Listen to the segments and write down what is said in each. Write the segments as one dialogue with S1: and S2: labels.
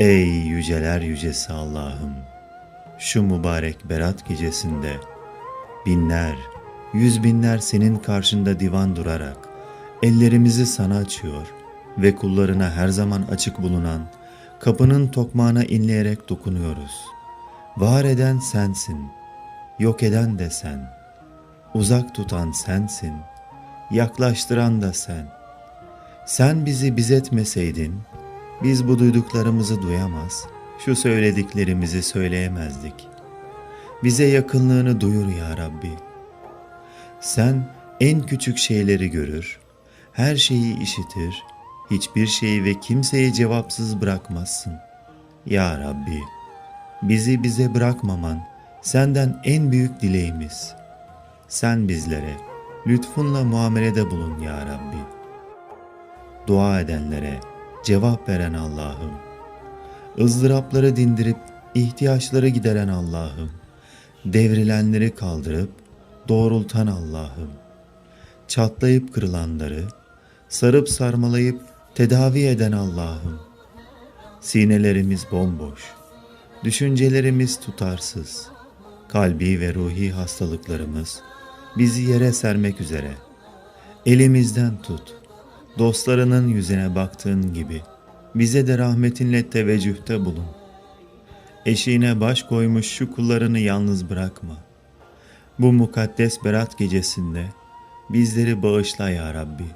S1: Ey yüceler yücesi Allah'ım! Şu mübarek berat gecesinde binler, yüz binler senin karşında divan durarak ellerimizi sana açıyor ve kullarına her zaman açık bulunan kapının tokmağına inleyerek dokunuyoruz. Var eden sensin, yok eden de sen, uzak tutan sensin, yaklaştıran da sen. Sen bizi biz etmeseydin, biz bu duyduklarımızı duyamaz, şu söylediklerimizi söyleyemezdik. Bize yakınlığını duyur ya Rabbi. Sen en küçük şeyleri görür, her şeyi işitir, hiçbir şeyi ve kimseyi cevapsız bırakmazsın. Ya Rabbi, bizi bize bırakmaman senden en büyük dileğimiz. Sen bizlere lütfunla muamelede bulun ya Rabbi. Dua edenlere cevap veren Allah'ım. ızdırapları dindirip ihtiyaçları gideren Allah'ım. Devrilenleri kaldırıp doğrultan Allah'ım. Çatlayıp kırılanları sarıp sarmalayıp tedavi eden Allah'ım. Sinelerimiz bomboş, düşüncelerimiz tutarsız, kalbi ve ruhi hastalıklarımız bizi yere sermek üzere. Elimizden tut, dostlarının yüzüne baktığın gibi bize de rahmetinle teveccühte bulun. Eşiğine baş koymuş şu kullarını yalnız bırakma. Bu mukaddes berat gecesinde bizleri bağışla ya Rabbi.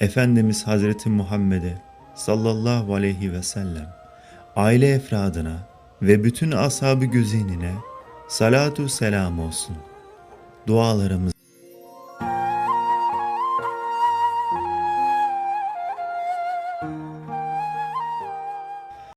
S1: Efendimiz Hazreti Muhammed'e sallallahu aleyhi ve sellem aile efradına ve bütün ashab-ı güzinine salatu selam olsun. Dualarımız